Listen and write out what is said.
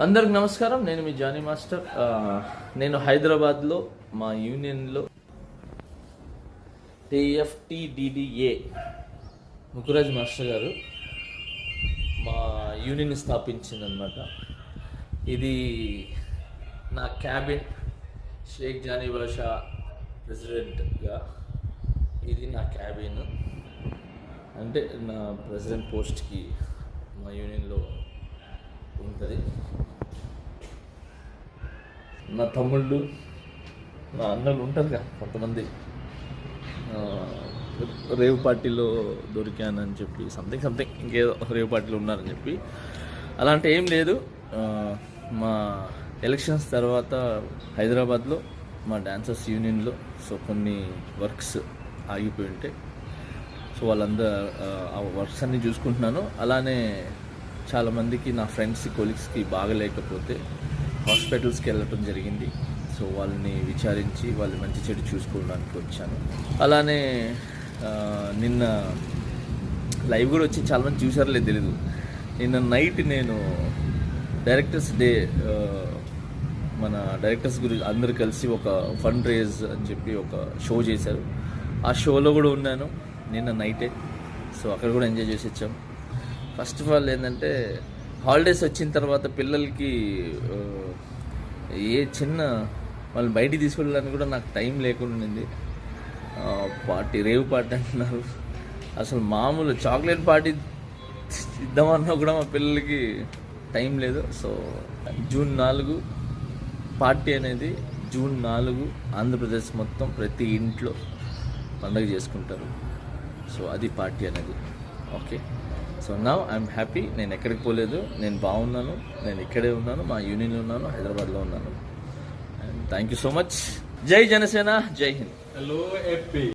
అందరికి నమస్కారం. నేను మీ జానీ మాస్టర్. నేను హైదరాబాద్లో మా యూనియన్లో టిఎఫ్టిడిడిఏ ముకురాజ్ మాస్టర్ గారు మా యూనియన్ స్థాపించిందనమాట ఇది నా క్యాబిన్ షేక్ జానీ బాషా ప్రెసిడెంట్గా. ఇది నా క్యాబిన్. అంటే నా ప్రెసిడెంట్ పోస్ట్కి మా యూనియన్లో ఉంటుంది. నా తమ్ముళ్ళు నా అన్నలు ఉంటారు కదా కొంతమంది రేవ్ పార్టీలో దొరికానని చెప్పి సంథింగ్ సంథింగ్ ఇంకేదో రేవ్ పార్టీలో ఉన్నారని చెప్పి. అలాంటి ఏం లేదు. మా ఎలక్షన్స్ తర్వాత హైదరాబాద్లో మా డాన్సర్స్ యూనియన్లో సో కొన్ని వర్క్స్ ఆగిపోయి ఉంటాయి సో వాళ్ళందరూ ఆ వర్క్స్ అన్నీ చూసుకుంటున్నాను. అలానే చాలామందికి నా ఫ్రెండ్స్ కొలీగ్స్కి బాగలేకపోతే హాస్పిటల్స్కి వెళ్ళటం జరిగింది. సో వాళ్ళని విచారించి వాళ్ళు మంచి చెడు చూసుకోవడానికి వచ్చాను. అలానే నిన్న లైవ్ కూడా వచ్చి చాలామంది చూసారో లేదు తెలీదు. నిన్న నైట్ నేను డైరెక్టర్స్ డే మన డైరెక్టర్స్ గురించి అందరు కలిసి ఒక ఫండ్ రేజ్ అని చెప్పి ఒక షో చేశారు. ఆ షోలో కూడా ఉన్నాను. నిన్న నైటే. సో అక్కడ కూడా ఎంజాయ్ చేసి వచ్చాం. ఫస్ట్ ఆఫ్ ఆల్ ఏంటంటే హాలిడేస్ వచ్చిన తర్వాత పిల్లలకి ఏ చిన్న వాళ్ళు బయటికి తీసుకెళ్ళడానికి కూడా నాకు టైం లేకుండా పార్టీ రేవ్ పార్టీ అంటున్నారు. అసలు మామూలు చాక్లెట్ పార్టీ ఇద్దామన్నా కూడా మా పిల్లలకి టైం లేదు. సో జూన్ నాలుగు పార్టీ అనేది జూన్ నాలుగు ఆంధ్రప్రదేశ్ మొత్తం ప్రతి ఇంట్లో పండగ చేసుకుంటారు. సో అది పార్టీ అనేది. ఓకే? సో నా ఐఎమ్ హ్యాపీ నేను ఎక్కడికి పోలేదు. నేను బాగున్నాను. నేను ఇక్కడే ఉన్నాను. మా యూనియన్లో ఉన్నాను. హైదరాబాద్లో ఉన్నాను. And thank you so much జై జనసేన. జై హింద్. హలో ఎప్పి